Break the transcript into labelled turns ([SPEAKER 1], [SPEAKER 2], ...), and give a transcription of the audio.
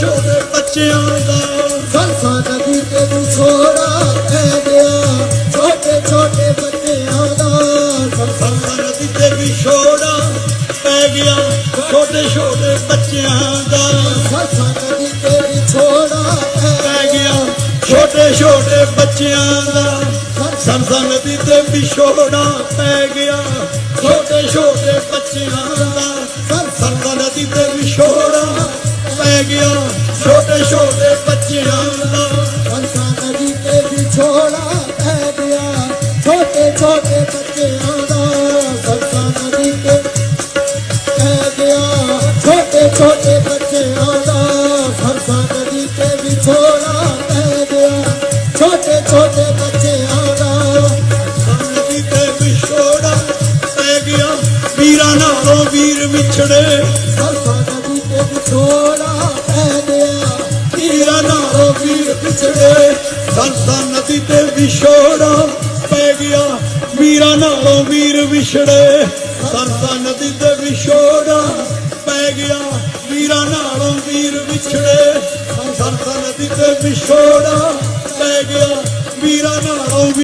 [SPEAKER 1] ਛੋਟੇ ਬੱਚਿਆਂ ਦਾ।
[SPEAKER 2] ਗਲਸਾ ਨਦੀ ਤੇ ਨੂੰ ਛੋੜਾ
[SPEAKER 1] ਪੈ ਗਿਆ। ਛੋਟੇ ਛੋਟੇ ਬੱਚਿਆਂ ਦਾ। ਗਲਸਾ ਨਦੀ ਤੇ ਵੀ ਛੋੜਾ ਪੈ ਗਿਆ। ਛੋਟੇ ਛੋਟੇ ਬੱਚਿਆਂ ਦਾ। ਗਲਸਾ ਨਦੀ ਤੇ ਵੀ ਛੋੜਾ ਪੈ ਗਿਆ। ਛੋਟੇ ਛੋਟੇ ਬੱਚਿਆਂ ਦਾ।
[SPEAKER 2] ਸੰਸਾਰ ਨਦੀ ਤੇ ਵਿਛੋੜਾ ਪੈ ਗਿਆ। ਛੋਟੇ ਛੋਟੇ ਬੱਚਿਆਂ ਦਾ। ਗਿਆ ਛੋਟੇ ਛੋਟੇ ਬੱਚਿਆਂ ਦਾ ਸਰਸਾ ਨਦੀ ਤੇ ਵਿਛੋੜਾ ਪੈ ਗਿਆ। ਛੋਟੇ ਛੋਟੇ ਬੱਚਿਆਂ ਦਾ ਸਰਸਾ ਨਦੀ ਤੇ ਪੈ ਗਿਆ। ਛੋਟੇ ਛੋਟੇ ਬੱਚਿਆਂ ਦਾ ਸਰਸਾ
[SPEAKER 1] ਨਦੀ ਤੇ ਵਿਛੋੜਾ ਪੈ ਗਿਆ। ਛੋਟੇ ਛੋਟੇ ਬੱਚਿਆਂ
[SPEAKER 2] ਦਾ ਨਦੀ ਤੇ ਵਿਛੋੜਾ ਪੈ ਗਿਆ।
[SPEAKER 1] ਵੀਰਾਂ ਨਾਲੋਂ ਵੀਰ ਵਿਛੜੇ। ਸਰਸਾ ਨਾਲੋਂ ਵੀਰ ਨਦੀ ਤੇ ਵਿਛੋੜਾ ਪੈ ਗਿਆ। ਮੀਰਾ ਨਾਲੋਂ ਵੀਰ ਵਿਛੜੇ ਸੰਸਾ ਨਦੀ ਤੇ ਵਿਛੋੜਾ ਪੈ ਗਿਆ। ਮੀਰਾ ਨਾਲੋਂ ਵੀਰ ਵਿਛੜੇ ਸੰਸਾ ਨਦੀ ਤੇ ਵਿਛੋੜਾ ਪੈ ਗਿਆ। ਵੀਰਾਂ ਨਾਲੋਂ ਵੀ-